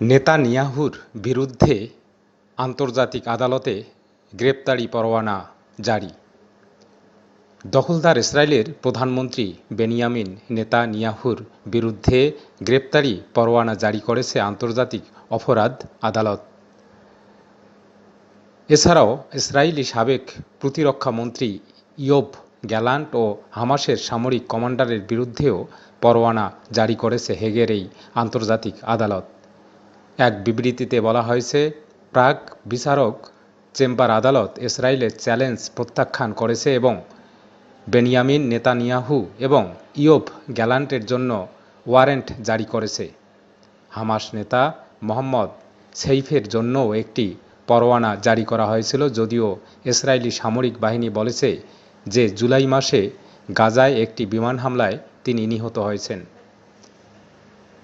নেতানিয়াহুর বিরুদ্ধে আন্তর্জাতিক আদালতে গ্রেপ্তারি পরোয়ানা জারি। দখলদার ইসরায়েলের প্রধানমন্ত্রী বেনিয়ামিন নেতানিয়াহুর বিরুদ্ধে গ্রেপ্তারি পরোয়ানা জারি করেছে আন্তর্জাতিক অপরাধ আদালত। এছাড়াও ইসরায়েলি সাবেক প্রতিরক্ষা মন্ত্রী ইয়োব গ্যালান্ট ও হামাসের সামরিক কমান্ডারের বিরুদ্ধেও পরোয়ানা জারি করেছে হেগের এই আন্তর্জাতিক আদালত। এক বিবৃতিতে বলা হয়েছে, প্রাক বিচারক চেম্বার আদালত ইসরায়েলের চ্যালেঞ্জ প্রত্যাখ্যান করেছে এবং বেনিয়ামিন নেতানিয়াহু এবং ইয়োব গ্যালান্টের জন্য ওয়ারেন্ট জারি করেছে। হামাস নেতা মোহাম্মদ সেইফের জন্যও একটি পরোয়ানা জারি করা হয়েছিল, যদিও ইসরায়েলি সামরিক বাহিনী বলেছে যে জুলাই মাসে গাজায় একটি বিমান হামলায় তিনি নিহত হয়েছেন।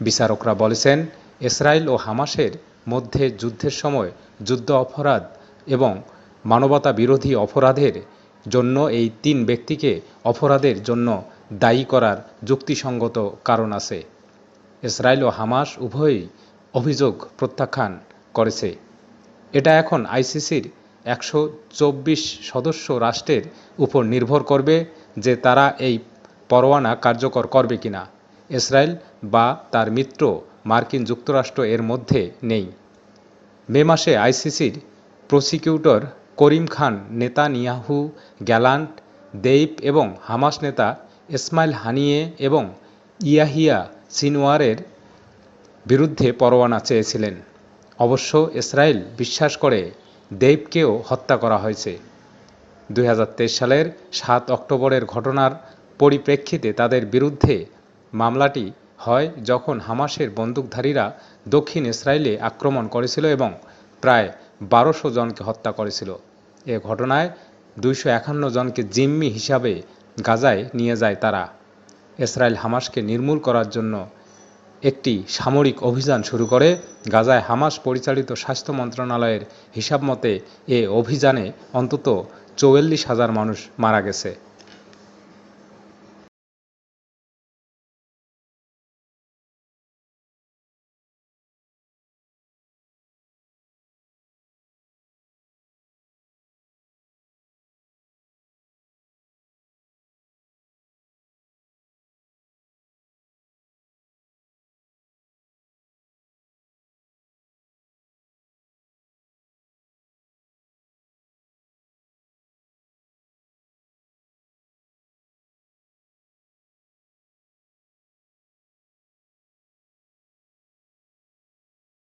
বিচারকরা বলেছেন ইসরায়েল ও হামাসের মধ্যে যুদ্ধের সময় যুদ্ধ অপরাধ এবং মানবতা বিরোধী অপরাধের জন্য এই তিন ব্যক্তিকে অপরাধের জন্য দায়ী করার যুক্তিসঙ্গত কারণ আছে। ইসরায়েল ও হামাস উভয়ই অভিযোগ প্রত্যাখ্যান করেছে। এটা এখন আইসিসির একশো চব্বিশ সদস্য রাষ্ট্রের উপর নির্ভর করবে যে তারা এই পরোয়ানা কার্যকর করবে কিনা। ইসরায়েল বা তার মিত্র মার্কিন যুক্তরাষ্ট্র এর মধ্যে নেই। মে মাসে আইসিসির prosecutor Karim Khan Netanyahu, Gallant, Deif এবং হামাস নেতা ইসমাইল হানিয়ে এবং ইয়াহিয়া সিনওয়ারের বিরুদ্ধে পরোয়ানা চেয়েছিলেন। অবশ্য ইসরায়েল বিশ্বাস করে দেইবকেও হত্যা করা হয়েছে। দু হাজার তেইশ সালের সাত অক্টোবরের ঘটনার পরিপ্রেক্ষিতে তাদের বিরুদ্ধে মামলাটি হয় যখন হামাসের বন্দুকধারীরা দক্ষিণ ইসরায়েলে আক্রমণ করেছিল এবং প্রায় বারোশো জনকে হত্যা করেছিল। এ ঘটনায় দুইশো একান্ন জনকে জিম্মি হিসাবে গাজায় নিয়ে যায় তারা। ইসরায়েল হামাসকে নির্মূল করার জন্য একটি সামরিক অভিযান শুরু করে। গাজায় হামাস পরিচালিত স্বাস্থ্য মন্ত্রণালয়ের হিসাব মতে এ অভিযানে অন্তত চৌয়াল্লিশ হাজার মানুষ মারা গেছে।